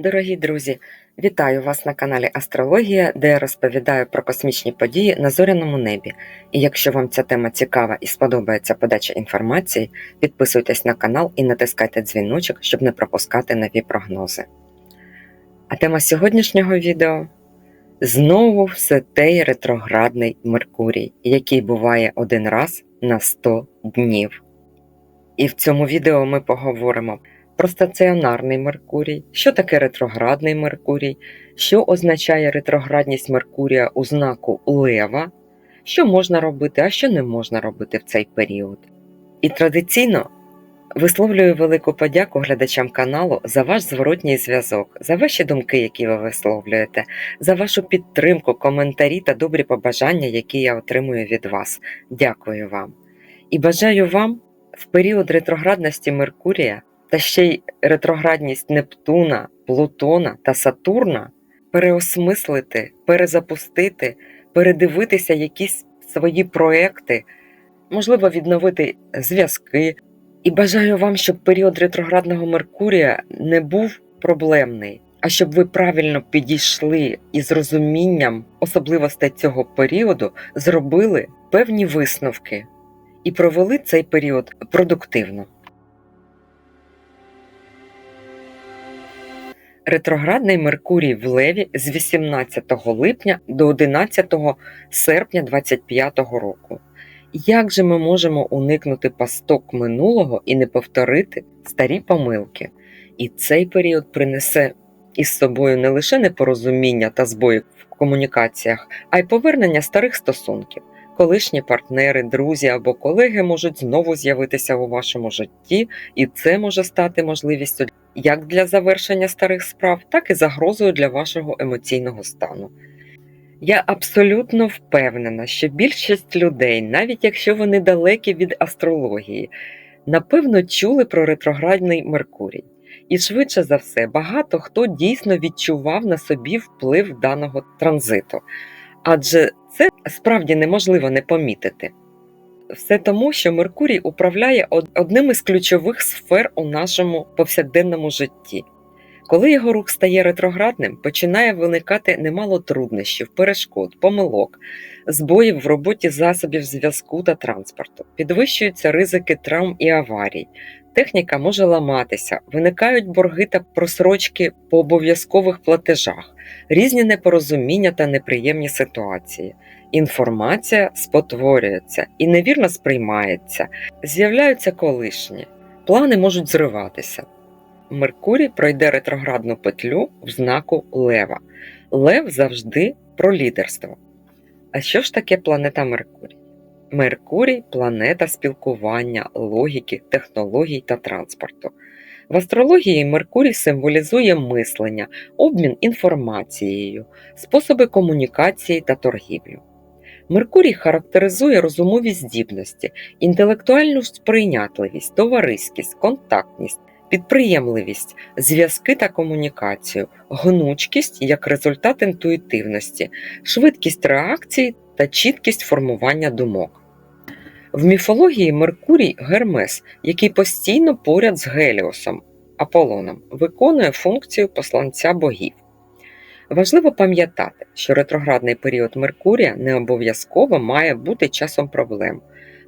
Дорогі друзі, вітаю вас на каналі Астрологія, де я розповідаю про космічні події на зоряному небі. І якщо вам ця тема цікава і сподобається подача інформації, підписуйтесь на канал і натискайте дзвіночок, щоб не пропускати нові прогнози. А тема сьогоднішнього відео знову все той ретроградний Меркурій, який буває один раз на 100 днів. І в цьому відео ми поговоримо про стаціонарний Меркурій, що таке ретроградний Меркурій, що означає ретроградність Меркурія у знаку Лева, що можна робити, а що не можна робити в цей період. І традиційно висловлюю велику подяку глядачам каналу за ваш зворотній зв'язок, за ваші думки, які ви висловлюєте, за вашу підтримку, коментарі та добрі побажання, які я отримую від вас. Дякую вам. І бажаю вам в період ретроградності Меркурія та ще й ретроградність Нептуна, Плутона та Сатурна переосмислити, перезапустити, передивитися якісь свої проекти, можливо, відновити зв'язки. І бажаю вам, щоб період ретроградного Меркурія не був проблемний, а щоб ви правильно підійшли і з розумінням особливостей цього періоду зробили певні висновки і провели цей період продуктивно. Ретроградний Меркурій в Леві з 18 липня до 11 серпня 2025 року. Як же ми можемо уникнути пасток минулого і не повторити старі помилки? І цей період принесе із собою не лише непорозуміння та збої в комунікаціях, а й повернення старих стосунків. Колишні партнери, друзі або колеги можуть знову з'явитися у вашому житті, і це може стати можливістю як для завершення старих справ, так і загрозою для вашого емоційного стану. Я абсолютно впевнена, що більшість людей, навіть якщо вони далекі від астрології, напевно чули про ретроградний Меркурій. І швидше за все, багато хто дійсно відчував на собі вплив даного транзиту. Адже це справді неможливо не помітити. Все тому, що Меркурій управляє одним із ключових сфер у нашому повсякденному житті. Коли його рух стає ретроградним, починає виникати немало труднощів, перешкод, помилок, збоїв в роботі засобів зв'язку та транспорту, підвищуються ризики травм і аварій, техніка може ламатися, виникають борги та просрочки по обов'язкових платежах, різні непорозуміння та неприємні ситуації. Інформація спотворюється і невірно сприймається, з'являються колишні, плани можуть зриватися. Меркурій пройде ретроградну петлю в знаку Лева. Лев завжди про лідерство. А що ж таке планета Меркурій? Меркурій планета спілкування, логіки, технологій та транспорту. В астрології Меркурій символізує мислення, обмін інформацією, способи комунікації та торгівлю. Меркурій характеризує розумові здібності, інтелектуальну сприйнятливість, товариськість, контактність, підприємливість, зв'язки та комунікацію, гнучкість як результат інтуїтивності, швидкість реакції та чіткість формування думок. В міфології Меркурій Гермес, який постійно поряд з Геліосом Аполлоном, виконує функцію посланця богів. Важливо пам'ятати, що ретроградний період Меркурія не обов'язково має бути часом проблем.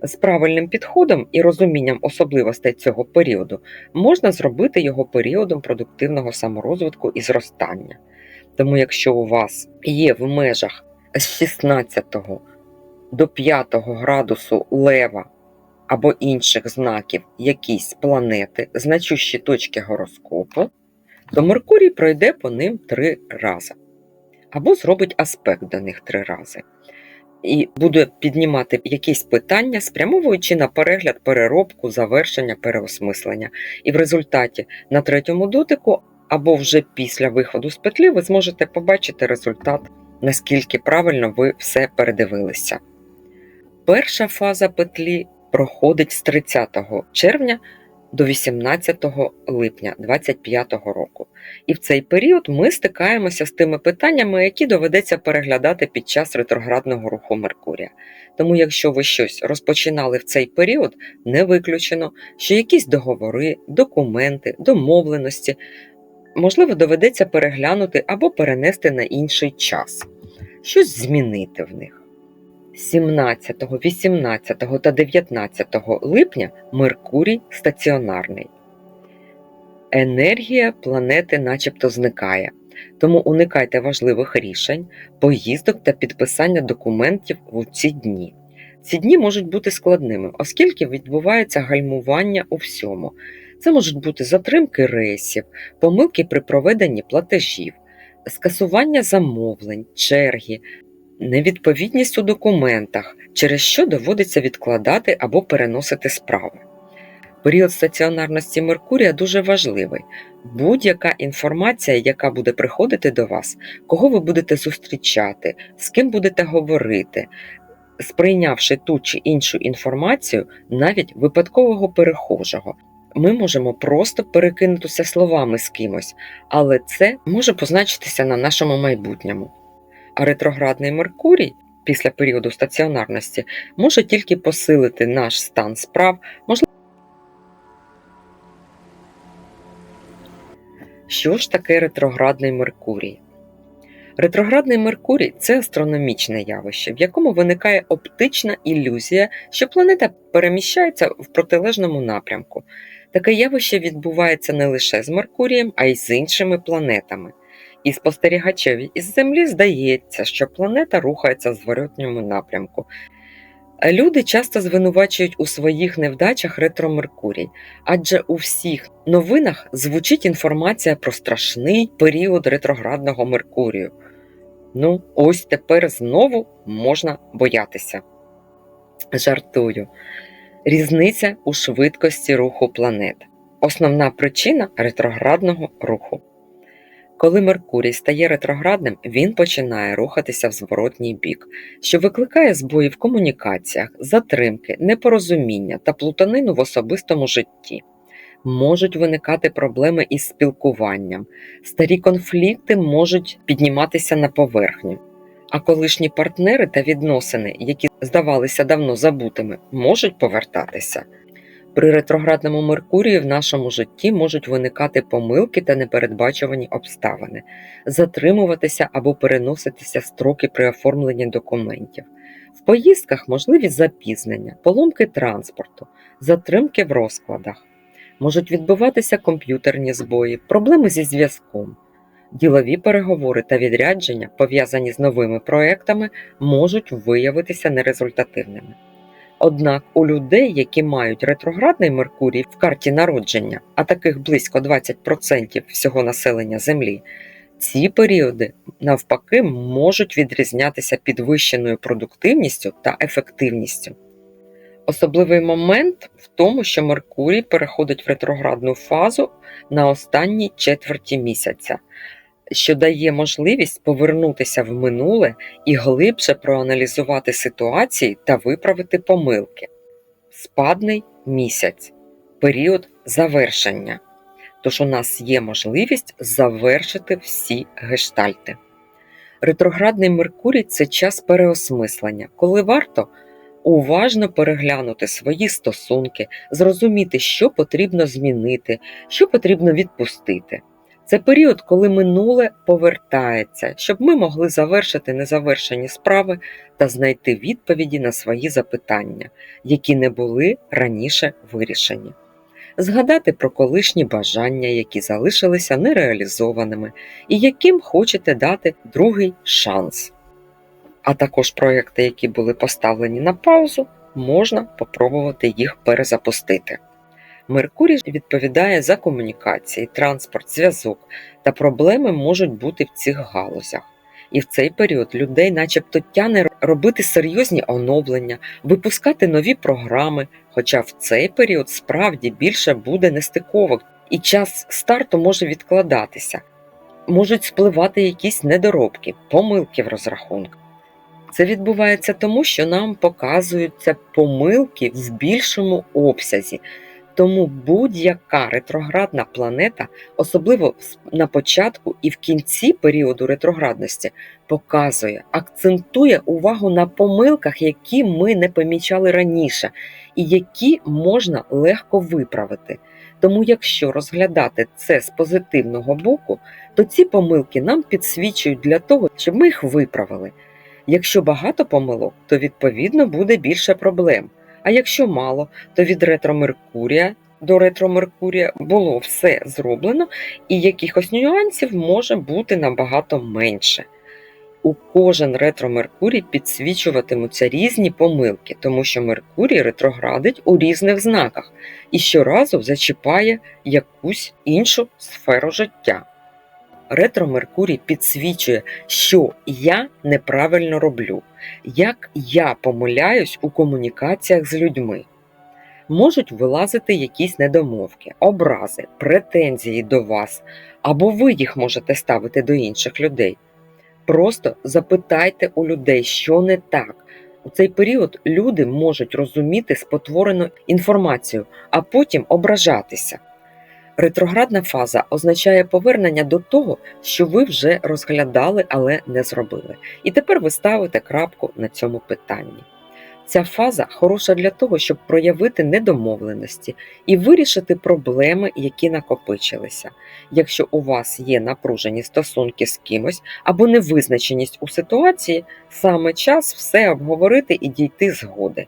З правильним підходом і розумінням особливостей цього періоду можна зробити його періодом продуктивного саморозвитку і зростання. Тому, якщо у вас є в межах з 16 до 5 градусу лева або інших знаків якісь планети, значущі точки гороскопу, то Меркурій пройде по ним три рази. Або зробить аспект до них три рази. І буде піднімати якісь питання, спрямовуючи на перегляд, переробку, завершення, переосмислення. І в результаті на третьому дотику, або вже після виходу з петлі, ви зможете побачити результат, наскільки правильно ви все передивилися. Перша фаза петлі проходить з 30 червня до 18 липня 2025 року. І в цей період ми стикаємося з тими питаннями, які доведеться переглядати під час ретроградного руху Меркурія. Тому, якщо ви щось розпочинали в цей період, не виключено, що якісь договори, документи, домовленості Можливо, доведеться переглянути або перенести на інший час, щось змінити в них. 17, 18 та 19 липня Меркурій стаціонарний. Енергія планети начебто зникає, тому уникайте важливих рішень, поїздок та підписання документів у ці дні. Ці дні можуть бути складними, оскільки відбувається гальмування у всьому. Це можуть бути затримки рейсів, помилки при проведенні платежів, скасування замовлень, черги, невідповідність у документах, через що доводиться відкладати або переносити справи. Період стаціонарності Меркурія дуже важливий. Будь-яка інформація, яка буде приходити до вас, кого ви будете зустрічати, з ким будете говорити, сприйнявши ту чи іншу інформацію, навіть випадкового перехожого, ми можемо просто перекинутися словами з кимось, але це може позначитися на нашому майбутньому. А ретроградний Меркурій після періоду стаціонарності може тільки посилити наш стан справ, можливо. Що ж таке ретроградний Меркурій? Ретроградний Меркурій це астрономічне явище, в якому виникає оптична ілюзія, що планета переміщається в протилежному напрямку. Таке явище відбувається не лише з Меркурієм, а й з іншими планетами. І спостерігачеві із Землі здається, що планета рухається в зворотньому напрямку. Люди часто звинувачують у своїх невдачах ретро Меркурій, адже у всіх новинах звучить інформація про страшний період ретроградного Меркурію. Ну, ось тепер знову можна боятися. Жартую. Різниця у швидкості руху планет. Основна причина ретроградного руху. Коли Меркурій стає ретроградним, він починає рухатися в зворотній бік, що викликає збої в комунікаціях, затримки, непорозуміння та плутанину в особистому житті. Можуть виникати проблеми із спілкуванням, старі конфлікти можуть підніматися на поверхню, а колишні партнери та відносини, які здавалися давно забутими, можуть повертатися. При ретроградному Меркурії в нашому житті можуть виникати помилки та непередбачувані обставини, затримуватися або переноситися строки при оформленні документів. В поїздках можливі запізнення, поломки транспорту, затримки в розкладах. Можуть відбуватися комп'ютерні збої, проблеми зі зв'язком. Ділові переговори та відрядження, пов'язані з новими проектами, можуть виявитися нерезультативними. Однак у людей, які мають ретроградний Меркурій в карті народження, а таких близько 20% всього населення Землі, ці періоди навпаки можуть відрізнятися підвищеною продуктивністю та ефективністю. Особливий момент в тому, що Меркурій переходить в ретроградну фазу на останній четверті місяця що дає можливість повернутися в минуле і глибше проаналізувати ситуації та виправити помилки. Спадний місяць період завершення. Тож у нас є можливість завершити всі гештальти. Ретроградний Меркурій це час переосмислення, коли варто уважно переглянути свої стосунки, зрозуміти, що потрібно змінити, що потрібно відпустити. Це період, коли минуле повертається, щоб ми могли завершити незавершені справи та знайти відповіді на свої запитання, які не були раніше вирішені, згадати про колишні бажання, які залишилися нереалізованими, і яким хочете дати другий шанс. А також проекти, які були поставлені на паузу, можна попробувати їх перезапустити. Меркурій відповідає за комунікації, транспорт, зв'язок та проблеми можуть бути в цих галузях. І в цей період людей, начебто, тяне робити серйозні оновлення, випускати нові програми. Хоча в цей період справді більше буде нестиковок, і час старту може відкладатися, можуть спливати якісь недоробки, помилки в розрахунках. Це відбувається тому, що нам показуються помилки в більшому обсязі. Тому будь-яка ретроградна планета, особливо на початку і в кінці періоду ретроградності, показує, акцентує увагу на помилках, які ми не помічали раніше, і які можна легко виправити. Тому, якщо розглядати це з позитивного боку, то ці помилки нам підсвічують для того, щоб ми їх виправили. Якщо багато помилок, то відповідно буде більше проблем. А якщо мало, то від ретро Меркурія до ретро Меркурія було все зроблено, і якихось нюансів може бути набагато менше. У кожен ретро Меркурій підсвічуватимуться різні помилки, тому що Меркурій ретроградить у різних знаках і щоразу зачіпає якусь іншу сферу життя. Ретро Меркурій підсвічує, що я неправильно роблю, як я помиляюсь у комунікаціях з людьми. Можуть вилазити якісь недомовки, образи, претензії до вас, або ви їх можете ставити до інших людей. Просто запитайте у людей, що не так. У цей період люди можуть розуміти спотворену інформацію, а потім ображатися. Ретроградна фаза означає повернення до того, що ви вже розглядали, але не зробили. І тепер ви ставите крапку на цьому питанні. Ця фаза хороша для того, щоб проявити недомовленості і вирішити проблеми, які накопичилися. Якщо у вас є напружені стосунки з кимось або невизначеність у ситуації, саме час все обговорити і дійти згоди.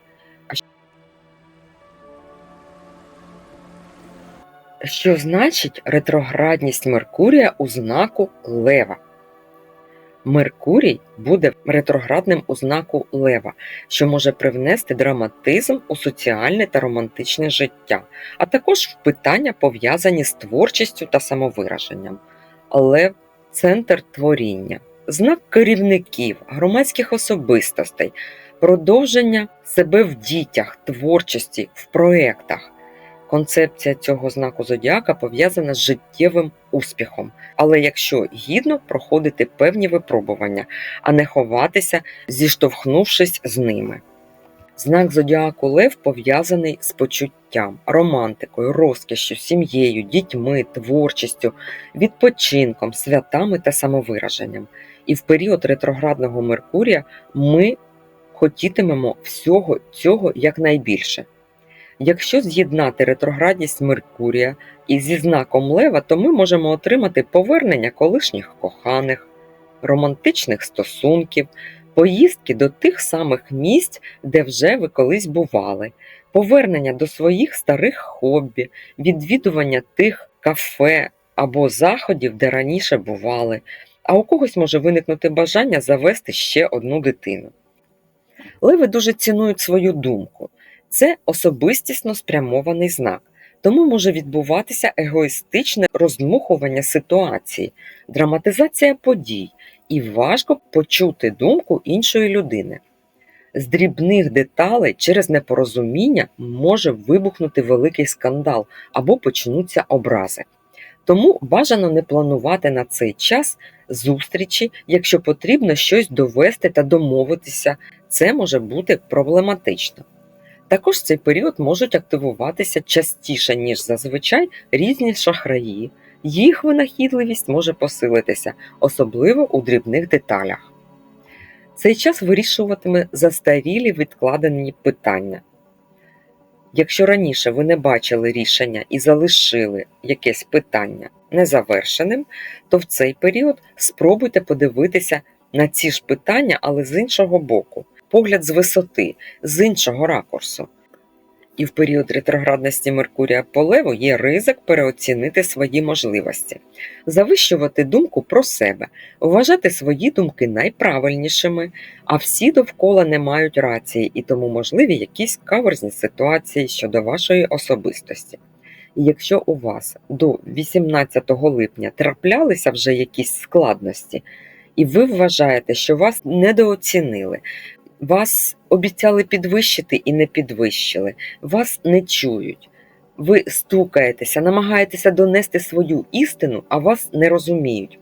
Що значить ретроградність Меркурія у знаку Лева? Меркурій буде ретроградним у знаку Лева, що може привнести драматизм у соціальне та романтичне життя, а також в питання, пов'язані з творчістю та самовираженням. Лев центр творіння, знак керівників, громадських особистостей, продовження себе в дітях, творчості, в проєктах. Концепція цього знаку зодіака пов'язана з життєвим успіхом, але якщо гідно проходити певні випробування, а не ховатися, зіштовхнувшись з ними. Знак зодіаку Лев пов'язаний з почуттям, романтикою, розкішшю, сім'єю, дітьми, творчістю, відпочинком, святами та самовираженням. І в період ретроградного Меркурія ми хотітимемо всього цього якнайбільше. Якщо з'єднати ретроградність Меркурія із зі знаком Лева, то ми можемо отримати повернення колишніх коханих, романтичних стосунків, поїздки до тих самих місць, де вже ви колись бували, повернення до своїх старих хобі, відвідування тих кафе або заходів, де раніше бували, а у когось може виникнути бажання завести ще одну дитину. Леви дуже цінують свою думку. Це особистісно спрямований знак, тому може відбуватися егоїстичне роздмухування ситуації, драматизація подій і важко почути думку іншої людини. З дрібних деталей через непорозуміння може вибухнути великий скандал або почнуться образи. Тому бажано не планувати на цей час зустрічі, якщо потрібно щось довести та домовитися, це може бути проблематично. Також в цей період можуть активуватися частіше, ніж зазвичай, різні шахраї. Їх винахідливість може посилитися, особливо у дрібних деталях. Цей час вирішуватиме застарілі відкладені питання. Якщо раніше ви не бачили рішення і залишили якесь питання незавершеним, то в цей період спробуйте подивитися на ці ж питання, але з іншого боку погляд з висоти, з іншого ракурсу. І в період ретроградності Меркурія по леву є ризик переоцінити свої можливості, завищувати думку про себе, вважати свої думки найправильнішими, а всі довкола не мають рації і тому можливі якісь каверзні ситуації щодо вашої особистості. Якщо у вас до 18 липня траплялися вже якісь складності, і ви вважаєте, що вас недооцінили, вас обіцяли підвищити і не підвищили, вас не чують. Ви стукаєтеся, намагаєтеся донести свою істину, а вас не розуміють.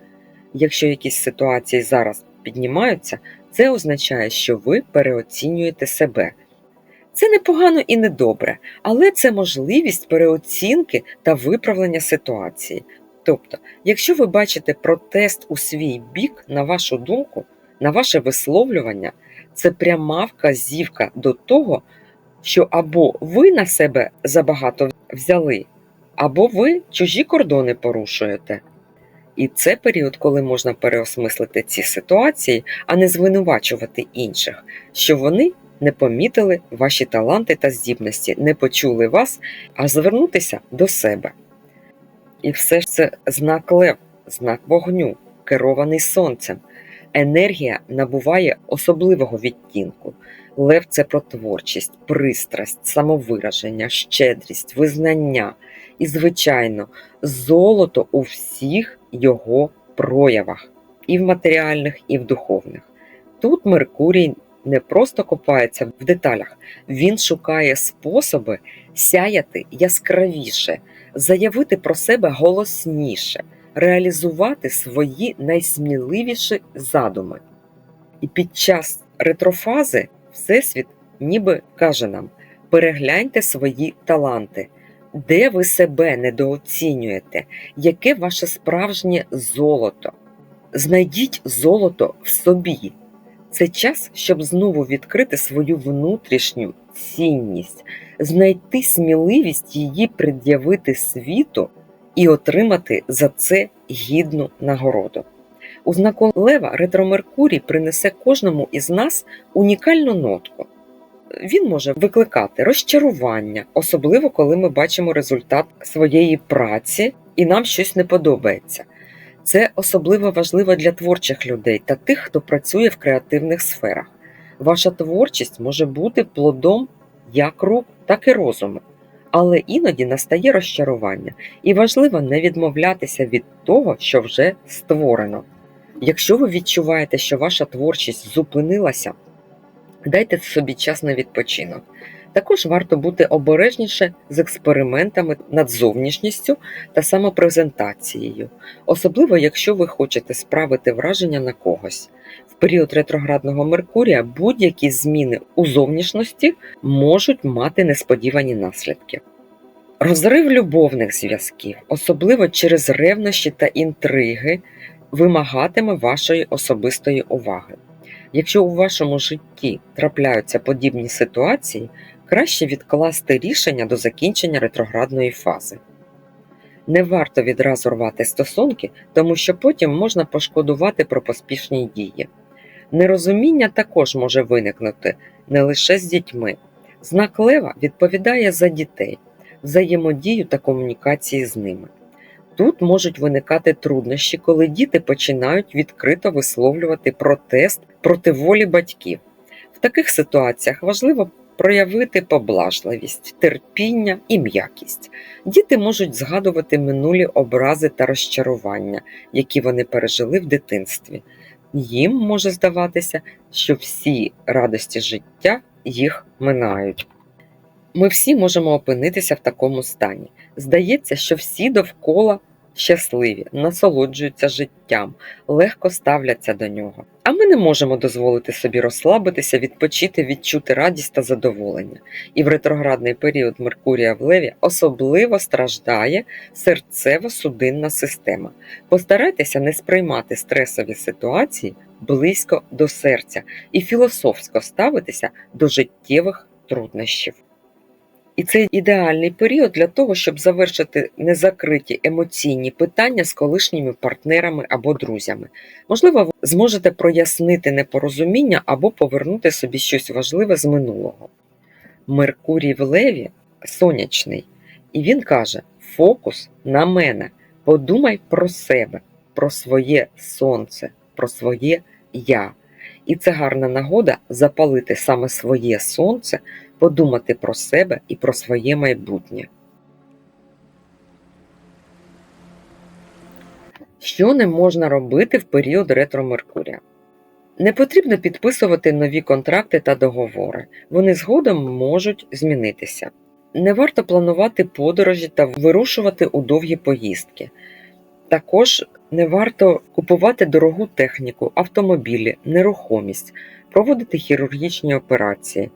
Якщо якісь ситуації зараз піднімаються, це означає, що ви переоцінюєте себе. Це непогано і недобре, але це можливість переоцінки та виправлення ситуації. Тобто, якщо ви бачите протест у свій бік, на вашу думку, на ваше висловлювання, це пряма вказівка до того, що або ви на себе забагато взяли, або ви чужі кордони порушуєте. І це період, коли можна переосмислити ці ситуації, а не звинувачувати інших, що вони не помітили ваші таланти та здібності, не почули вас, а звернутися до себе. І все ж це знак лев, знак вогню, керований сонцем. Енергія набуває особливого відтінку. Лев це про творчість, пристрасть, самовираження, щедрість, визнання і, звичайно, золото у всіх його проявах, і в матеріальних, і в духовних. Тут Меркурій не просто копається в деталях, він шукає способи сяяти яскравіше, заявити про себе голосніше, реалізувати свої найсміливіші задуми. І під час ретрофази Всесвіт ніби каже нам: перегляньте свої таланти, де ви себе недооцінюєте, яке ваше справжнє золото. Знайдіть золото в собі. Це час, щоб знову відкрити свою внутрішню цінність, знайти сміливість її пред'явити світу і отримати за це гідну нагороду. У знаку Лева ретро-Меркурій принесе кожному із нас унікальну нотку. Він може викликати розчарування, особливо коли ми бачимо результат своєї праці і нам щось не подобається. Це особливо важливо для творчих людей та тих, хто працює в креативних сферах. Ваша творчість може бути плодом як рук, так і розуму. Але іноді настає розчарування, і важливо не відмовлятися від того, що вже створено. Якщо ви відчуваєте, що ваша творчість зупинилася, дайте собі час на відпочинок. Також варто бути обережніше з експериментами над зовнішністю та самопрезентацією, особливо якщо ви хочете справити враження на когось. Період ретроградного Меркурія будь-які зміни у зовнішності можуть мати несподівані наслідки. Розрив любовних зв'язків, особливо через ревнощі та інтриги, вимагатиме вашої особистої уваги. Якщо у вашому житті трапляються подібні ситуації, краще відкласти рішення до закінчення ретроградної фази. Не варто відразу рвати стосунки, тому що потім можна пошкодувати про поспішні дії. Нерозуміння також може виникнути не лише з дітьми. Знак лева відповідає за дітей, взаємодію та комунікації з ними. Тут можуть виникати труднощі, коли діти починають відкрито висловлювати протест проти волі батьків. В таких ситуаціях важливо проявити поблажливість, терпіння і м'якість. Діти можуть згадувати минулі образи та розчарування, які вони пережили в дитинстві. Їм може здаватися, що всі радості життя їх минають. Ми всі можемо опинитися в такому стані. Здається, що всі довкола щасливі, насолоджуються життям, легко ставляться до нього. А ми не можемо дозволити собі розслабитися, відпочити, відчути радість та задоволення. І в ретроградний період Меркурія в Леві особливо страждає серцево-судинна система. Постарайтеся не сприймати стресові ситуації близько до серця і філософсько ставитися до життєвих труднощів. І це ідеальний період для того, щоб завершити незакриті емоційні питання з колишніми партнерами або друзями. Можливо, ви зможете прояснити непорозуміння або повернути собі щось важливе з минулого. Меркурій в Леві сонячний, і він каже: фокус на мене. Подумай про себе, про своє сонце, про своє я. І це гарна нагода запалити саме своє сонце подумати про себе і про своє майбутнє. Що не можна робити в період ретро Меркурія? Не потрібно підписувати нові контракти та договори. Вони згодом можуть змінитися. Не варто планувати подорожі та вирушувати у довгі поїздки. Також не варто купувати дорогу техніку, автомобілі, нерухомість, проводити хірургічні операції.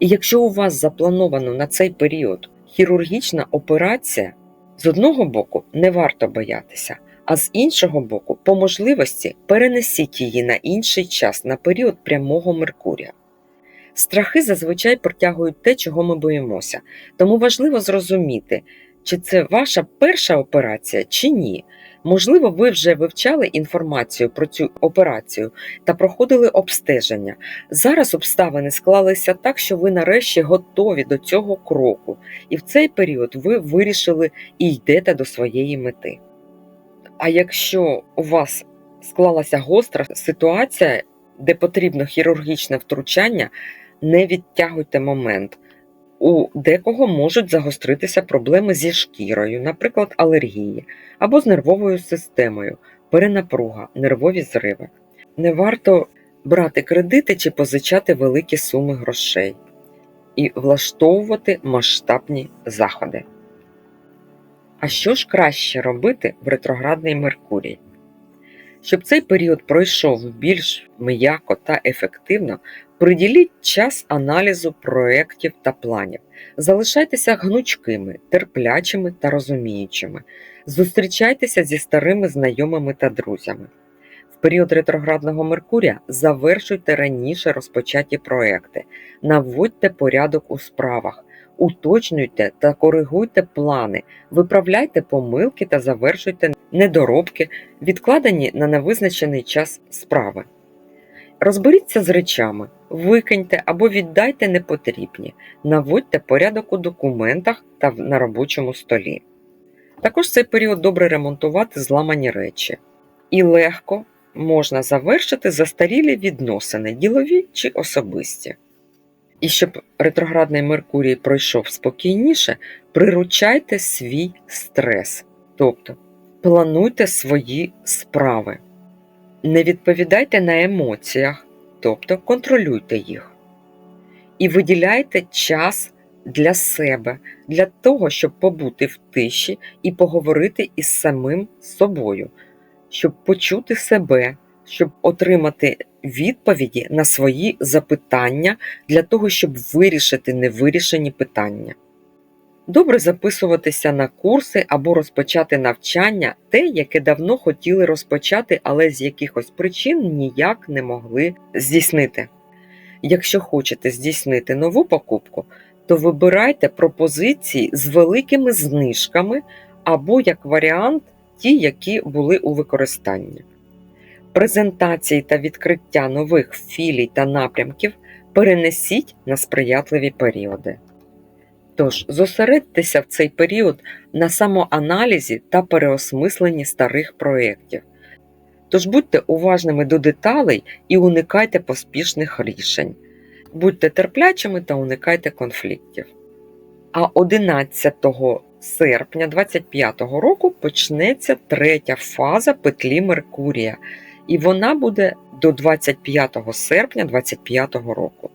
І якщо у вас заплановано на цей період хірургічна операція, з одного боку не варто боятися, а з іншого боку, по можливості перенесіть її на інший час, на період прямого Меркурія. Страхи зазвичай протягують те, чого ми боїмося, тому важливо зрозуміти, чи це ваша перша операція, чи ні. Можливо, ви вже вивчали інформацію про цю операцію та проходили обстеження. Зараз обставини склалися так, що ви нарешті готові до цього кроку, і в цей період ви вирішили і йдете до своєї мети. А якщо у вас склалася гостра ситуація, де потрібно хірургічне втручання, не відтягуйте момент. У декого можуть загостритися проблеми зі шкірою, наприклад, алергії, або з нервовою системою, перенапруга, нервові зриви. Не варто брати кредити чи позичати великі суми грошей і влаштовувати масштабні заходи. А що ж краще робити в ретроградний Меркурій? Щоб цей період пройшов більш м'яко та ефективно, приділіть час аналізу проєктів та планів. Залишайтеся гнучкими, терплячими та розуміючими. Зустрічайтеся зі старими знайомими та друзями. В період ретроградного Меркурія завершуйте раніше розпочаті проекти, наводьте порядок у справах, уточнюйте та коригуйте плани, виправляйте помилки та завершуйте недоробки, відкладені на невизначений час справи. Розберіться з речами, викиньте або віддайте непотрібні, наводьте порядок у документах та на робочому столі. Також цей період добре ремонтувати зламані речі. І легко можна завершити застарілі відносини, ділові чи особисті. І щоб ретроградний Меркурій пройшов спокійніше, приручайте свій стрес, тобто плануйте свої справи. Не відповідайте на емоціях, тобто контролюйте їх. І виділяйте час для себе, для того, щоб побути в тиші і поговорити із самим собою, щоб почути себе, щоб отримати відповіді на свої запитання для того, щоб вирішити невирішені питання. Добре записуватися на курси або розпочати навчання, те, яке давно хотіли розпочати, але з якихось причин ніяк не могли здійснити. Якщо хочете здійснити нову покупку, то вибирайте пропозиції з великими знижками або як варіант ті, які були у використанні. Презентації та відкриття нових філій та напрямків перенесіть на сприятливі періоди. Тож зосередьтеся в цей період на самоаналізі та переосмисленні старих проєктів. Тож будьте уважними до деталей і уникайте поспішних рішень. Будьте терплячими та уникайте конфліктів. А 11 серпня 2025 року почнеться третя фаза петлі Меркурія, і вона буде до 25 серпня 2025 року.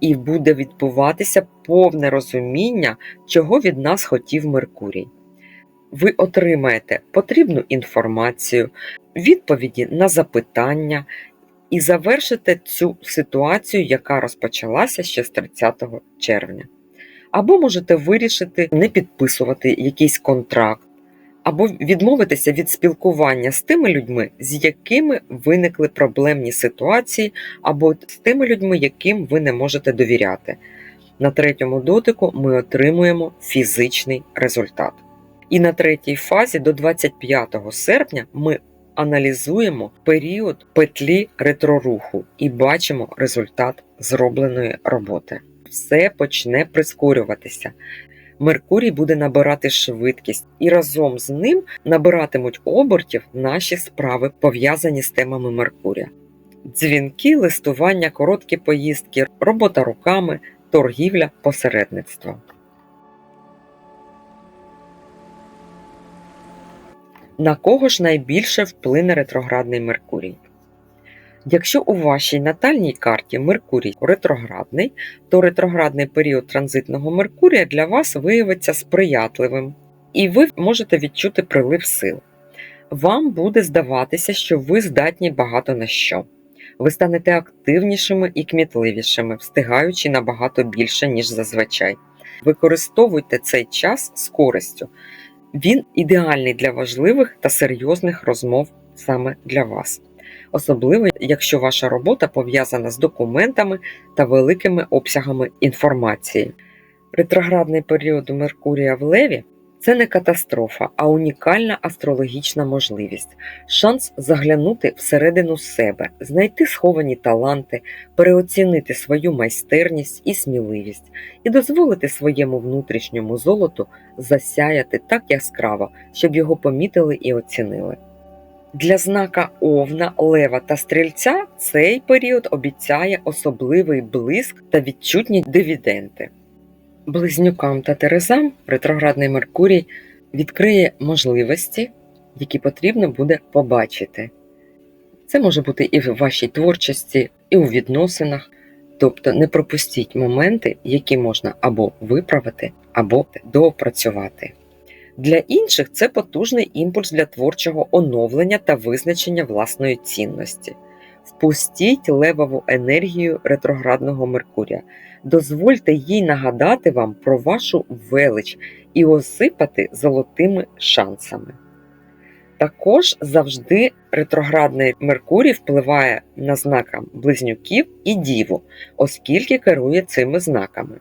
І буде відбуватися повне розуміння, чого від нас хотів Меркурій. Ви отримаєте потрібну інформацію, відповіді на запитання і завершите цю ситуацію, яка розпочалася ще з 30 червня. Або можете вирішити не підписувати якийсь контракт, або відмовитися від спілкування з тими людьми, з якими виникли проблемні ситуації, або з тими людьми, яким ви не можете довіряти. На третьому дотику ми отримуємо фізичний результат. І на третій фазі до 25 серпня ми аналізуємо період петлі ретроруху і бачимо результат зробленої роботи. Все почне прискорюватися. Меркурій буде набирати швидкість, і разом з ним набиратимуть обертів наші справи, пов'язані з темами Меркурія. Дзвінки, листування, короткі поїздки, робота руками, торгівля, посередництво. На кого ж найбільше вплине ретроградний Меркурій? Якщо у вашій натальній карті Меркурій ретроградний, то ретроградний період транзитного Меркурія для вас виявиться сприятливим, і ви можете відчути прилив сил. Вам буде здаватися, що ви здатні багато на що. Ви станете активнішими і кмітливішими, встигаючи набагато більше, ніж зазвичай. Використовуйте цей час з користю. Він ідеальний для важливих та серйозних розмов саме для вас особливо якщо ваша робота пов'язана з документами та великими обсягами інформації. Ретроградний період Меркурія в Леві Це не катастрофа, а унікальна астрологічна можливість, шанс заглянути всередину себе, знайти сховані таланти, переоцінити свою майстерність і сміливість і дозволити своєму внутрішньому золоту засяяти так яскраво, щоб його помітили і оцінили. Для знака Овна, Лева та Стрільця цей період обіцяє особливий блиск та відчутні дивіденди. Близнюкам та Терезам ретроградний Меркурій відкриє можливості, які потрібно буде побачити. Це може бути і в вашій творчості, і у відносинах. Тобто не пропустіть моменти, які можна або виправити, або доопрацювати. Для інших це потужний імпульс для творчого оновлення та визначення власної цінності. Впустіть левову енергію ретроградного Меркурія, дозвольте їй нагадати вам про вашу велич і осипати золотими шансами. Також завжди ретроградний Меркурій впливає на знака близнюків і діву, оскільки керує цими знаками.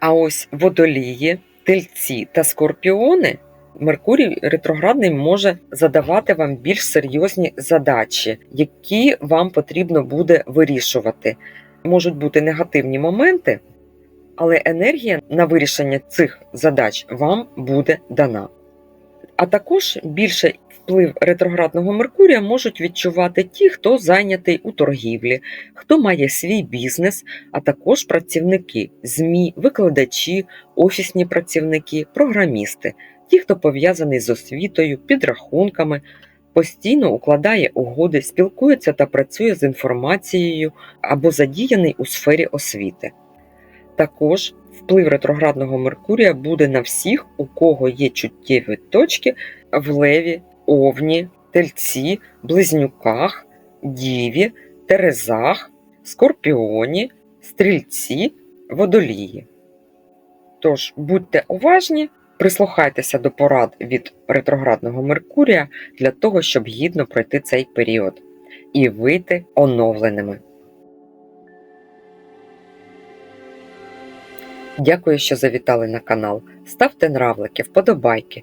А ось водолії, тельці та скорпіони Меркурій ретроградний може задавати вам більш серйозні задачі, які вам потрібно буде вирішувати. Можуть бути негативні моменти, але енергія на вирішення цих задач вам буде дана. А також більше вплив ретроградного Меркурія можуть відчувати ті, хто зайнятий у торгівлі, хто має свій бізнес, а також працівники, ЗМІ, викладачі, офісні працівники, програмісти, ті, хто пов'язаний з освітою, підрахунками, постійно укладає угоди, спілкується та працює з інформацією або задіяний у сфері освіти. Також вплив ретроградного Меркурія буде на всіх, у кого є чуттєві точки в леві, овні, тельці, близнюках, діві, терезах, скорпіоні, стрільці, водолії. Тож будьте уважні, прислухайтеся до порад від ретроградного Меркурія для того, щоб гідно пройти цей період і вийти оновленими. Дякую, що завітали на канал. Ставте нравлики, вподобайки,